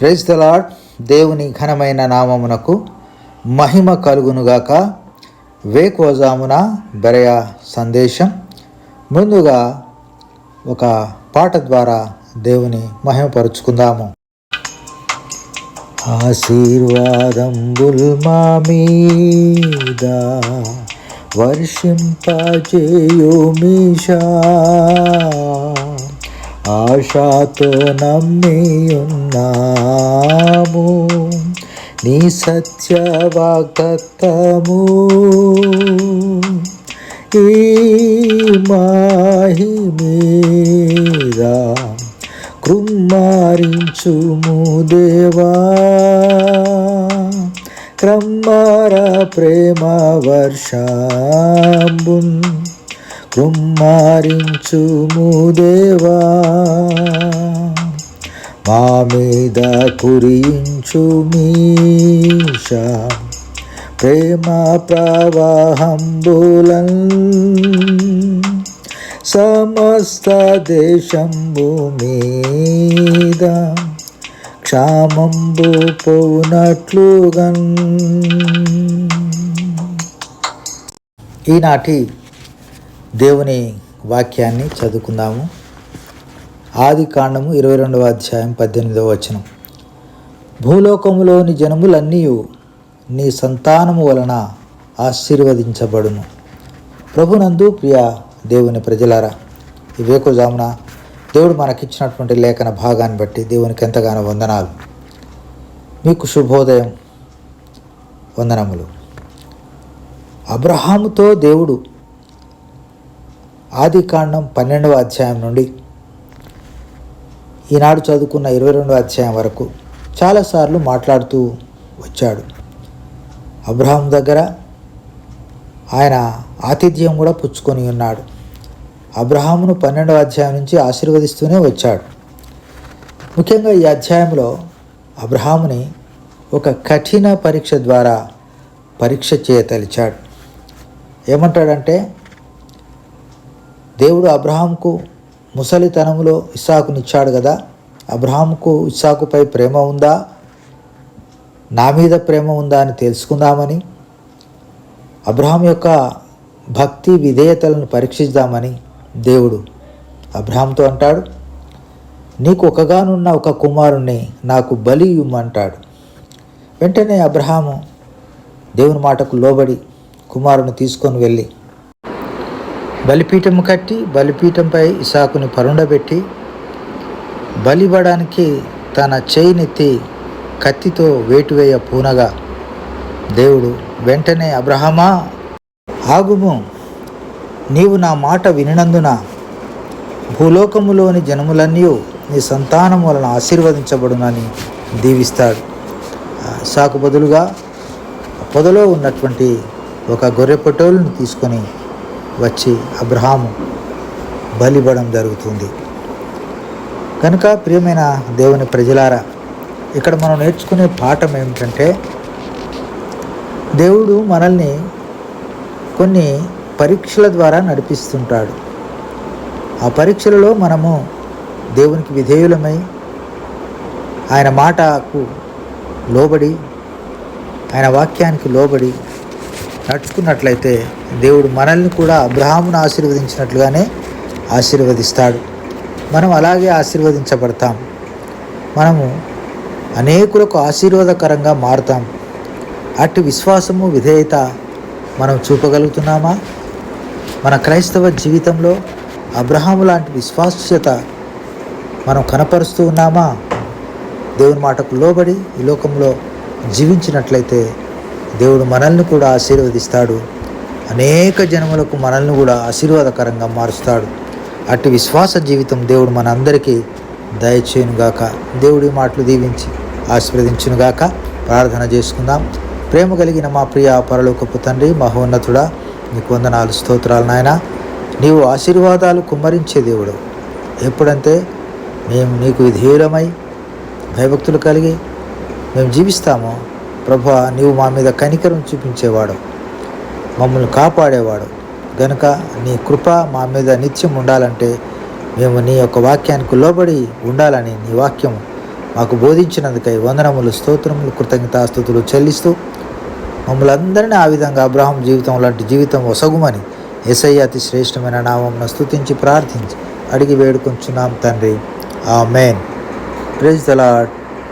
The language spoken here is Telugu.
ప్రైజ్ ద లాడ్ దేవుని ఘనమైన నామమునకు మహిమ కలుగునుగాక. వేకోజామున బెరయ సందేశం. ముందుగా ఒక పాట ద్వారా దేవుని మహిమపరుచుకుందాము. ఆశీర్వాదంబుల్ మా మీద వర్షింపజేయుమిషా ఆశాతో నమ్మి ఉన్నాము నీ సత్య ఈ మాహి మీద కృమ్మారించుము దేవా. క్రమ్మర ప్రేమ వర్షాంబున్ కృమ్మారించుము దేవా. మా మీద కురించు మీషా ప్రేమ ప్రవాహంబులన్ సమస్త దేశంబు మీద క్షామంబు పోనట్లుగా ఈనాటి దేవుని వాక్యాన్ని చదువుకుందాము. ఆది కాండము ఇరవై రెండవ అధ్యాయం పద్దెనిమిదవ వచనం. భూలోకములోని జనములన్నీ నీ సంతానము వలన ఆశీర్వదించబడును. ప్రభునందు ప్రియ దేవుని ప్రజలారా ఈ వేకుజామున దేవుడు మనకిచ్చినటువంటి లేఖన భాగాన్ని బట్టి దేవునికి ఎంతగానో వందనాలు. మీకు శుభోదయం. వందనములు. అబ్రహాముతో దేవుడు ఆది కాండం పన్నెండవ అధ్యాయం నుండి ఈనాడు చదువుకున్న ఇరవై రెండవ అధ్యాయం వరకు చాలాసార్లు మాట్లాడుతూ వచ్చాడు. అబ్రహాం దగ్గర ఆయన ఆతిథ్యం కూడా పుచ్చుకొని ఉన్నాడు. అబ్రహామును పన్నెండవ అధ్యాయం నుంచి ఆశీర్వదిస్తూనే వచ్చాడు. ముఖ్యంగా ఈ అధ్యాయంలో అబ్రహాముని ఒక కఠిన పరీక్ష ద్వారా పరీక్ష చేయతలిచాడు. ఏమంటాడంటే దేవుడు అబ్రహాంకు ముసలితనంలో ఇస్సాకునిచ్చాడు కదా అబ్రహాంకు ఇస్సాకుపై ప్రేమ ఉందా? నా మీద ప్రేమ ఉందా అని తెలుసుకుందామని అబ్రహాం యొక్క భక్తి విధేయతలను పరీక్షిద్దామని దేవుడు అబ్రహాంతో అంటాడు నీకు ఒకగానున్న ఒక కుమారుణ్ణి నాకు బలి ఇవ్వమంటాడు. వెంటనే అబ్రహాము దేవుని మాటకు లోబడి కుమారుని తీసుకొని వెళ్ళి బలిపీఠం కట్టి బలిపీఠంపై ఇసాకుని పరుండబెట్టి బలివ్వడానికి తన చేయినెత్తి కత్తితో వేటువేయ పూనగా దేవుడు వెంటనే అబ్రహమా ఆగుము. నీవు నా మాట వినినందున భూలోకములోని జనములన్నీ నీ సంతానం వలన ఆశీర్వదించబడునని దీవిస్తాడు. సాకు బదులుగా పొదలో ఉన్నటువంటి ఒక గొర్రె పొట్టోలను తీసుకొని వచ్చి అబ్రహాము బలివ్వడం జరుగుతుంది. కనుక ప్రియమైన దేవుని ప్రజలారా ఇక్కడ మనం నేర్చుకునే పాఠం ఏమిటంటే దేవుడు మనల్ని కొన్ని పరీక్షల ద్వారా నడిపిస్తుంటాడు. ఆ పరీక్షలలో మనము దేవునికి విధేయులమై ఆయన మాటకు లోబడి ఆయన వాక్యానికి లోబడి నడుచుకున్నట్లయితే దేవుడు మనల్ని కూడా అబ్రహామును ఆశీర్వదించినట్లుగానే ఆశీర్వదిస్తాడు. మనం అలాగే ఆశీర్వదించబడతాం. మనము అనేకులకు ఆశీర్వాదకరంగా మారుతాం. అట్టి విశ్వాసము విధేయత మనం చూపగలుగుతున్నామా? మన క్రైస్తవ జీవితంలో అబ్రహాము లాంటి విశ్వాస్యత మనం కనపరుస్తూ ఉన్నామా? దేవుని మాటకు లోబడి ఈ లోకంలో జీవించినట్లయితే దేవుడు మనల్ని కూడా ఆశీర్వదిస్తాడు. అనేక జనములకు మనల్ని కూడా ఆశీర్వాదకరంగా మారుస్తాడు. అట్టి విశ్వాస జీవితం దేవుడు మన అందరికీ దయచేయునుగాక. దేవుడి మాటలు దీవించి ఆశీర్వదించునుగాక. ప్రార్థన చేసుకుందాం. ప్రేమ కలిగిన మా ప్రియ పరలోకపు తండ్రి మహోన్నతుడా నీకు వందనాలు స్తోత్రాలు నాయన. నీవు ఆశీర్వాదాలు కుమ్మరించే దేవుడు. ఎప్పుడంటే మేము నీకు విధేయులమై భయభక్తులు కలిగి మేము జీవిస్తామో ప్రభు నీవు మా మీద కనికరం చూపించేవాడు మమ్మల్ని కాపాడేవాడు. గనుక నీ కృప మా మీద నిత్యం ఉండాలంటే మేము నీ యొక్క వాక్యానికి లోబడి ఉండాలని నీ వాక్యం మాకు బోధించినందుకై వందనములు స్తోత్రములు కృతజ్ఞతాస్థుతులు చెల్లిస్తూ మమ్మల్ని అందరినీ ఆ విధంగా అబ్రాహం జీవితం లాంటి జీవితం ఒసగుమని ఎస్ఐ అతి శ్రేష్టమైన నామం స్తుతించి ప్రార్థించి అడిగి వేడుకొంచున్నాం తండ్రి. ఆ మేన్ ప్రైజ్ ద లాడ్